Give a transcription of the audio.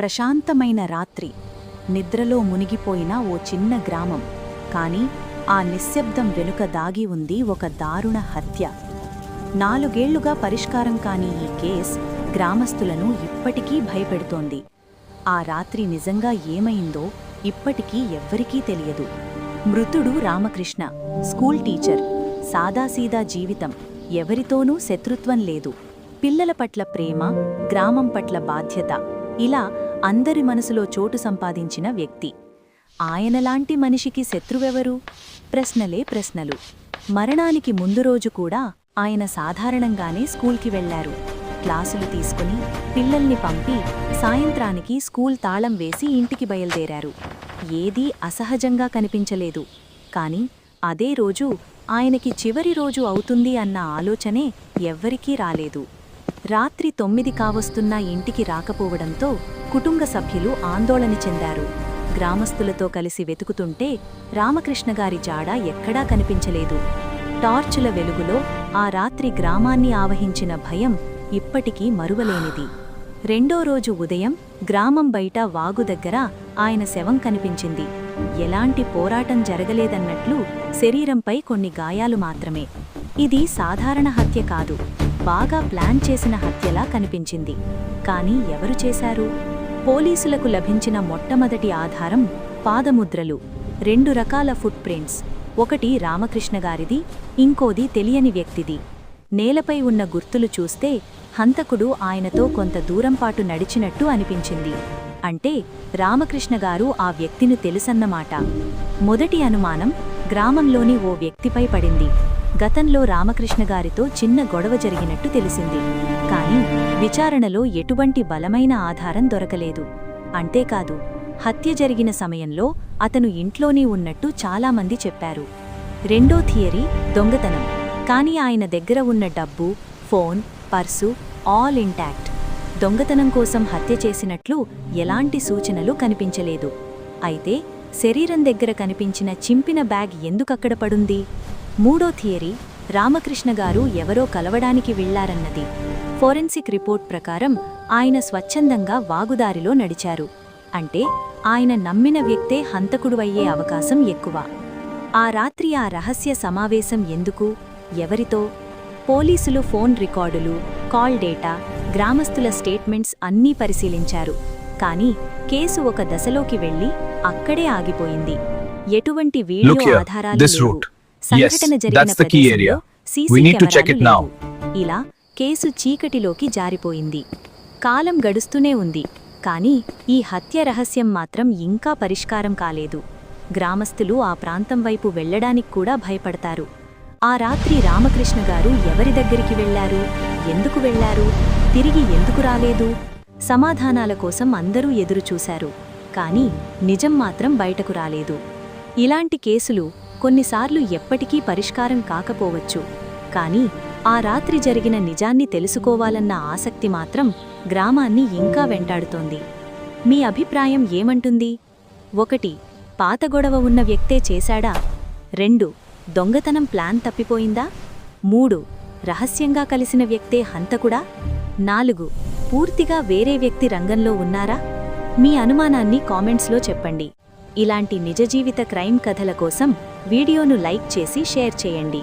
ప్రశాంతమైన రాత్రి. నిద్రలో మునిగిపోయిన ఓ చిన్న గ్రామం. కాని ఆ నిశ్శబ్దం వెనుక దాగి ఉంది ఒక దారుణ హత్య. నాలుగేళ్ళుగా పరిష్కారం కాని ఈ కేస్ గ్రామస్తులను ఇప్పటికీ భయపెడుతోంది. ఆ రాత్రి నిజంగా ఏమైందో ఇప్పటికీ ఎవ్వరికీ తెలియదు. మృతుడు రామకృష్ణ స్కూల్ టీచర్. సాదాసీదా జీవితం. ఎవరితోనూ శత్రుత్వం లేదు. పిల్లల పట్ల ప్రేమ గ్రామం పట్ల బాధ్యత. ఇలా అందరి మనసులో చోటు సంపాదించిన వ్యక్తి. ఆయనలాంటి మనిషికి శత్రువెవరు? ప్రశ్నలే ప్రశ్నలు. మరణానికి ముందు రోజు కూడా ఆయన సాధారణంగానే స్కూల్కి వెళ్ళారు క్లాసులు తీసుకుని పిల్లల్ని పంపి సాయంత్రానికి స్కూల్ తాళం వేసి ఇంటికి బయలుదేరారు. ఏదీ అసహజంగా కనిపించలేదు. కాని అదే రోజు ఆయనకి చివరి రోజు అవుతుంది అన్న ఆలోచనే ఎవ్వరికీ రాలేదు. రాత్రి తొమ్మిది కావస్తున్నా ఇంటికి రాకపోవడంతో కుటుంబ సభ్యులు ఆందోళన చెందారు. గ్రామస్తులతో కలిసి వెతుకుతుంటే రామకృష్ణగారి జాడ ఎక్కడా కనిపించలేదు. టార్చుల వెలుగులో ఆ రాత్రి గ్రామాన్ని ఆవహించిన భయం ఇప్పటికీ మరువలేనిది. రెండో రోజు ఉదయం గ్రామం బయట వాగు దగ్గర ఆయన శవం కనిపించింది. ఎలాంటి పోరాటం జరగలేదన్నట్లు శరీరంపై కొన్ని గాయాలు మాత్రమే. ఇది సాధారణ హత్య కాదు. బాగా ప్లాన్ చేసిన హత్యలా కనిపించింది. కానీ ఎవరు చేశారు? పోలీసులకు లభించిన మొట్టమొదటి ఆధారం పాదముద్రలు. రెండు రకాల ఫుట్ ప్రింట్స్ ఒకటి రామకృష్ణ గారిది ఇంకోది తెలియని వ్యక్తిది. నేలపై ఉన్న గుర్తులు చూస్తే హంతకుడు ఆయనతో కొంత దూరంపాటు నడిచినట్టు అనిపించింది. అంటే రామకృష్ణ గారు ఆ వ్యక్తిని తెలుసన్నమాట. మొదటి అనుమానం గ్రామంలోని ఓ వ్యక్తిపై పడింది. గతంలో రామకృష్ణ గారితో చిన్న గొడవ జరిగినట్టు తెలిసింది. కాని విచారణలో ఎటువంటి బలమైన ఆధారం దొరకలేదు. అంతేకాదు హత్య జరిగిన సమయంలో అతను ఇంట్లోనే ఉన్నట్టు చాలామంది చెప్పారు. రెండో థియరీ దొంగతనం. కాని ఆయన దగ్గర ఉన్న డబ్బు ఫోన్ పర్సు ఆల్ ఇంటాక్ట్. దొంగతనం కోసం హత్య చేసినట్లు ఎలాంటి సూచనలు కనిపించలేదు. అయితే శరీరం దగ్గర కనిపించిన చింపిన బ్యాగ్ ఎందుకక్కడ పడుంది? మూడో థియరీ రామకృష్ణ గారు ఎవరో కలవడానికి వెళ్ళారన్నది ఫోరెన్సిక్ రిపోర్ట్ ప్రకారం ఆయన స్వచ్ఛందంగా వాగుదారిలో నడిచారు. అంటే ఆయన నమ్మిన వ్యక్తే హంతకుడు అయ్యే అవకాశం ఎక్కువ. ఆ రాత్రి ఆ రహస్య సమావేశం ఎందుకు? ఎవరితో? పోలీసులు ఫోన్ రికార్డులు కాల్ డేటా గ్రామస్తుల స్టేట్మెంట్స్ అన్నీ పరిశీలించారు. కానీ కేసు ఒక దశలోకి వెళ్ళి అక్కడే ఆగిపోయింది. ఎటువంటి వీడియో ఆధారాలు. సంఘటన జరిగిన ప్రదేశంలో. సీసీ కెమెరాలు. ఇలా కేసు చీకటిలోకి జారిపోయింది. కాలం గడుస్తూనే ఉంది. కానీ ఈ హత్య రహస్యం మాత్రం ఇంకా పరిష్కారం కాలేదు. గ్రామస్తులు ఆ ప్రాంతం వైపు వెళ్ళడానికి కూడా భయపడతారు. ఆ రాత్రి రామకృష్ణ గారు ఎవరి దగ్గరికి వెళ్ళారు ఎందుకు వెళ్ళారు తిరిగి ఎందుకు రాలేదు? సమాధానాల కోసం అందరూ ఎదురుచూశారు. కానీ నిజం మాత్రం బయటకు రాలేదు. ఇలాంటి కేసులు కొన్నిసార్లు ఎప్పటికీ పరిష్కారం కాకపోవచ్చు. కానీ ఆ రాత్రి జరిగిన నిజాన్ని తెలుసుకోవాలన్న ఆసక్తి మాత్రం గ్రామాన్ని ఇంకా వెంటాడుతోంది. మీ అభిప్రాయం ఏమంటుంది? ఒకటి పాత గొడవ ఉన్న వ్యక్తే చేశాడా? రెండు దొంగతనం ప్లాన్ తప్పిపోయిందా? మూడు రహస్యంగా కలిసిన వ్యక్తే హంతకుడా? నాలుగు పూర్తిగా వేరే వ్యక్తి రంగంలో ఉన్నారా? మీ అనుమానాన్ని కామెంట్స్లో చెప్పండి. ఇలాంటి నిజ జీవిత క్రైమ్ కథల కోసం వీడియోను లైక్ చేసి షేర్ చేయండి.